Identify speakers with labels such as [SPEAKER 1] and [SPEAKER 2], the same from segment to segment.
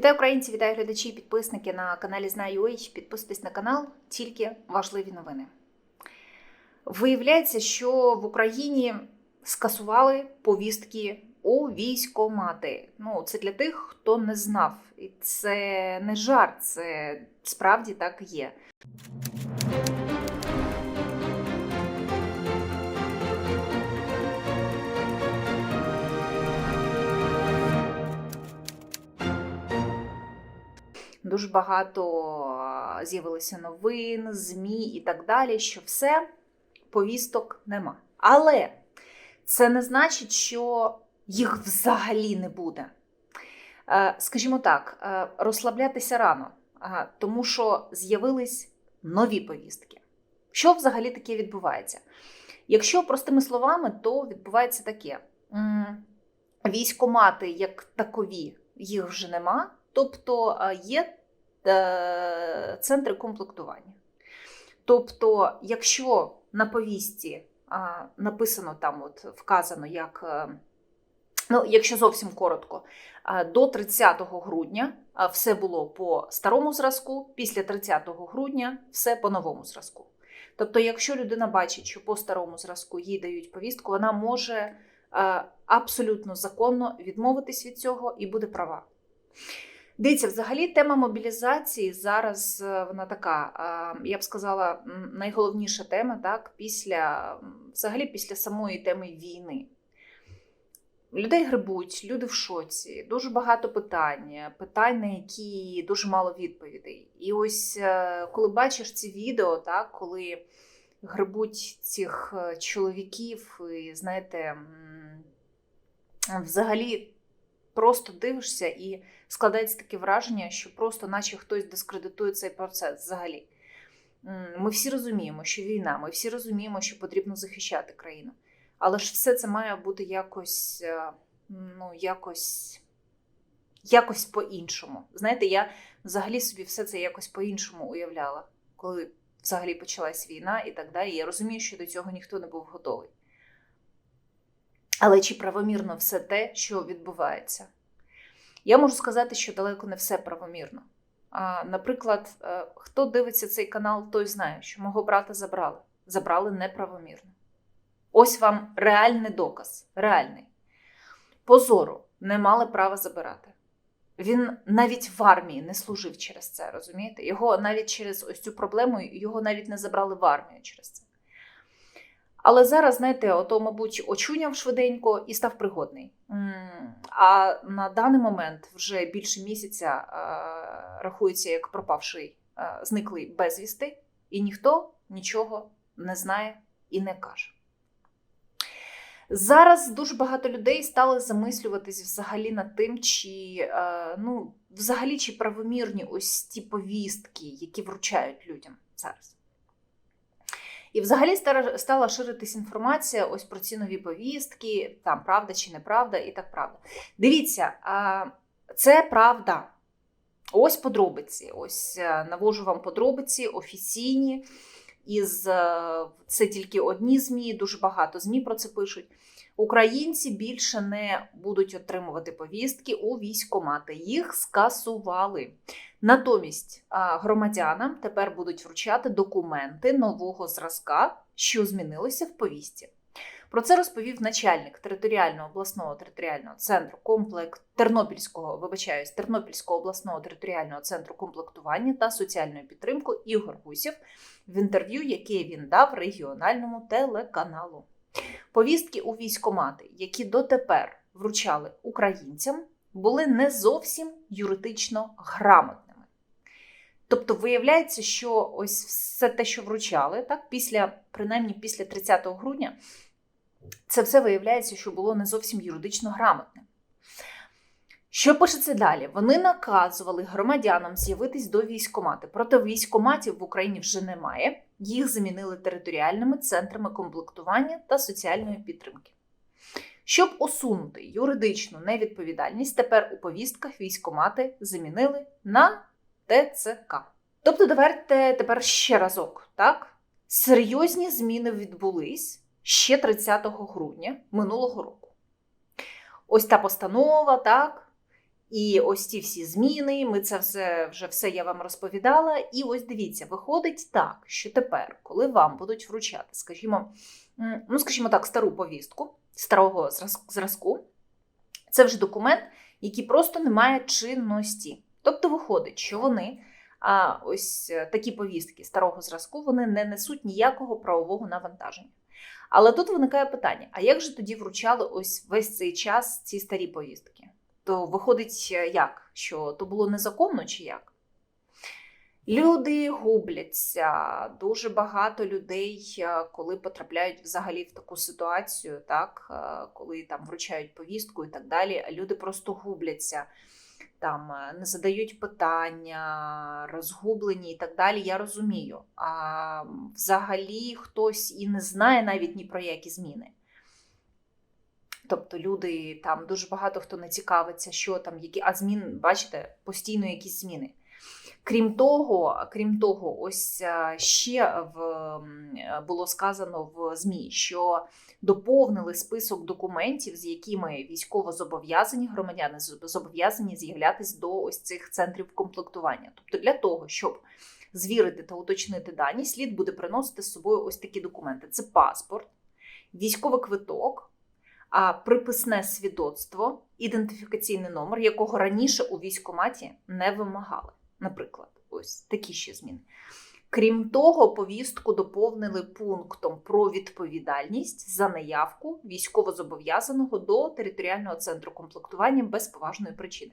[SPEAKER 1] Вітаю українці, вітаю глядачі і підписники на каналі Знаю.ua. Підписуйтесь на канал, тільки важливі новини. Виявляється, що в Україні скасували повістки у військомати. Ну, це для тих, хто не знав. І це не жарт, це справді так є. Дуже багато з'явилося новин, ЗМІ і так далі, що все повісток нема. Але це не значить, що їх взагалі не буде. Е, Скажімо так, е, розслаблятися рано, тому що з'явились нові повістки. Що взагалі таке відбувається? Якщо простими словами, то відбувається таке: військомати як такові їх вже нема, тобто е, є центри комплектування. Тобто, якщо на повістці а, написано там, от вказано, як, е, ну, якщо зовсім коротко, до 30 грудня все було по старому зразку, після 30 грудня все по новому зразку. Тобто, якщо людина бачить, що по старому зразку їй дають повістку, вона може е, абсолютно законно відмовитись від цього і буде права. Дивіться, взагалі тема мобілізації зараз е, вона така, я б сказала, найголовніша тема, так, після взагалі після самої теми війни. Людей грибуть, люди в шоці, дуже багато питань, питань, на які дуже мало відповідей. І ось е, коли бачиш ці відео, так, коли грибуть цих е, чоловіків, і знаєте, взагалі просто дивишся і складається таке враження, що просто, наче хтось дискредитує цей процес взагалі. Ми всі розуміємо, що війна, ми всі розуміємо, що потрібно захищати країну. Але ж все це має бути якось, е, ну, якось, якось по-іншому. Знаєте, я взагалі собі все це якось по-іншому уявляла, коли взагалі почалась війна і так далі. Я розумію, що до цього ніхто не був готовий. Але чи правомірно все те, що відбувається? Я можу сказати, що далеко не все правомірно. Наприклад, е, хто дивиться цей канал, той знає, що мого брата забрали. Забрали неправомірно. Ось вам реальний доказ. Реальний. Позору не мали права забирати. Він навіть в армії не служив через це, розумієте? Його навіть через ось цю проблему його навіть не забрали в армію через це. Але зараз, знаєте, ото, мабуть, очуняв швиденько і став пригодний. А на даний момент вже більше місяця е, рахується як пропавший, е, зниклий безвісти, і ніхто нічого не знає і не каже. Зараз дуже багато людей стали замислюватись взагалі над тим, чи е, ну, взагалі чи правомірні ось ті повістки, які вручають людям зараз. І взагалі стала ширитись інформація ось про ці нові повістки, там правда чи неправда, і так правда. Дивіться, це правда. Ось подробиці. Ось е, навожу вам подробиці офіційні. Із е, це тільки одні ЗМІ, дуже багато ЗМІ про це пишуть. Українці більше не будуть отримувати повістки у військкомати. Їх скасували. Натомість громадянам тепер будуть вручати документи нового зразка, що змінилося в повісті. Про це розповів начальник територіального обласного територіального центру комплект Тернопільського, вибачаюсь, Тернопільського обласного територіального центру комплектування та соціальної підтримки Ігор Гусєв в інтерв'ю, яке він дав регіональному телеканалу. Повістки у військкомати, які дотепер вручали українцям, були не зовсім юридично грамотними. Тобто, виявляється, що ось все те, що вручали, так, після, принаймні після 30 грудня, це все виявляється, що було не зовсім юридично грамотним. Що пишеться далі? Вони наказували громадянам з'явитись до військкомати. Проте військкоматів в Україні вже немає. Їх замінили територіальними центрами комплектування та соціальної підтримки. Щоб усунути юридичну невідповідальність, тепер у повістках військкомати замінили на ТЦК. Тобто, давайте тепер ще разок, так? Серйозні зміни відбулись ще 30 грудня минулого року. Ось та постанова, так? І ось ці всі зміни, ми це все вже все я вам розповідала. І ось дивіться, виходить так, що тепер, коли вам будуть вручати, скажімо, ну скажімо так, стару повістку старого зраз- зразку, це вже документ, який просто не має чинності. Тобто виходить, що вони, а ось е, такі повістки старого зразку, вони не несуть ніякого правового навантаження. Але тут виникає питання: а як же тоді вручали ось весь цей час ці старі повістки? То виходить, е, як? Що то було незаконно чи як? Люди губляться, дуже багато людей, е, коли потрапляють взагалі в таку ситуацію, так, е, коли там вручають повістку і так далі, люди просто губляться, там е, не задають питання, розгублені і так далі. Я розумію. А взагалі хтось і не знає навіть ні про які зміни. Тобто люди там дуже багато хто не цікавиться, що там, які, а змін, бачите, постійно якісь зміни. Крім того, крім того, ось е, ще в, було сказано в ЗМІ, що доповнили список документів, з якими військово зобов'язані громадяни зобов'язані з'являтись до ось цих центрів комплектування. Тобто, для того, щоб звірити та уточнити дані, слід буде приносити з собою ось такі документи: це паспорт, військовий квиток, а приписне свідоцтво, ідентифікаційний номер, якого раніше у військкоматі не вимагали. Наприклад, ось такі ще зміни. Крім того, повістку доповнили пунктом про відповідальність за неявку військовозобов'язаного до територіального центру комплектування без поважної причини.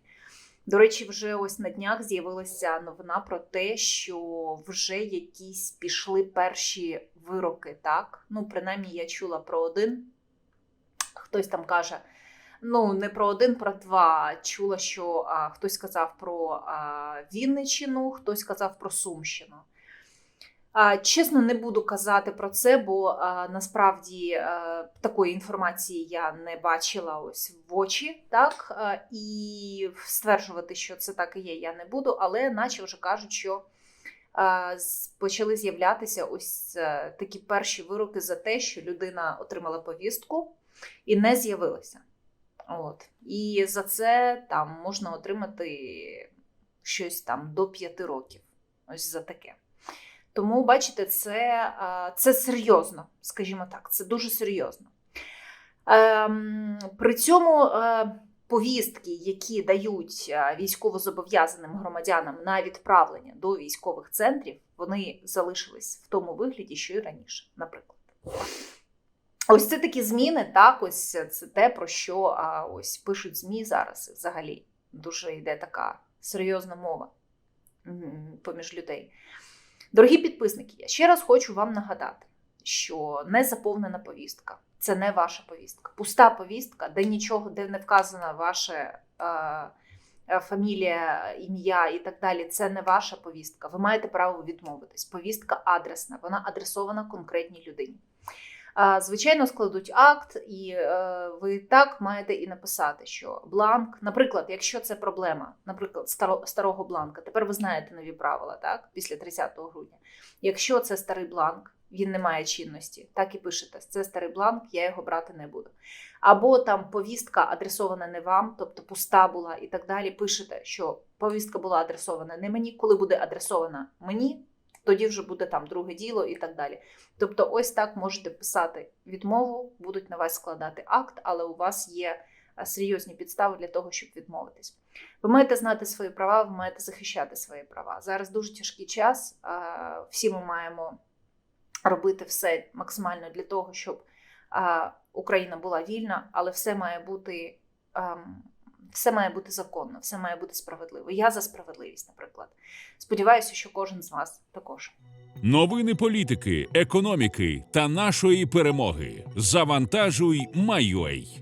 [SPEAKER 1] До речі, вже ось на днях з'явилася новина про те, що вже якісь пішли перші вироки. Так, ну принаймні я чула про один. Хтось там каже, ну не про один, про два. Чула, що а, хтось сказав про а, Вінниччину, хтось сказав про Сумщину. А, Чесно, не буду казати про це, бо а, насправді а, такої інформації я не бачила ось в очі, так а, і стверджувати, що це так і є, я не буду, але наче вже кажуть, що почали з'являтися ось е, такі перші вироки за те, що людина отримала повістку і не з'явилася. От. І за це там можна отримати щось там до 5 років. Ось за таке. Тому, бачите, це, це серйозно, скажімо так, це дуже серйозно. Ем, При цьому е, повістки, які дають е, військовозобов'язаним громадянам на відправлення до військових центрів, вони залишились в тому вигляді, що і раніше, наприклад. Ось це такі зміни, так, ось це те, про що а, ось пишуть ЗМІ зараз. Взагалі дуже йде така серйозна мова поміж людей. Дорогі підписники, я ще раз хочу вам нагадати, що не заповнена повістка це не ваша повістка. Пуста повістка, де нічого, де не вказана ваша е, фамілія, ім'я і так далі. Це не ваша повістка. Ви маєте право відмовитись. Повістка адресна, вона адресована конкретній людині. Звичайно, складуть акт, і е, ви так маєте і написати, що бланк, наприклад, якщо це проблема, наприклад, старо, старого бланка, тепер ви знаєте нові правила, так, після 30 грудня. Якщо це старий бланк, він не має чинності, так і пишете, це старий бланк, я його брати не буду. Або там повістка адресована не вам, тобто пуста була і так далі. Пишете, що повістка була адресована не мені, коли буде адресована мені, тоді вже буде там друге діло і так далі. Тобто, ось так можете писати відмову, будуть на вас складати акт, але у вас є серйозні підстави для того, щоб відмовитись. Ви маєте знати свої права, ви маєте захищати свої права. Зараз дуже тяжкий час. Всі ми маємо робити все максимально для того, щоб Україна була вільна, але все має бути. Все має бути законно, все має бути справедливо. Я за справедливість, наприклад. Сподіваюся, що кожен з вас також.
[SPEAKER 2] Новини політики, економіки та нашої перемоги. Завантажуй, Майой.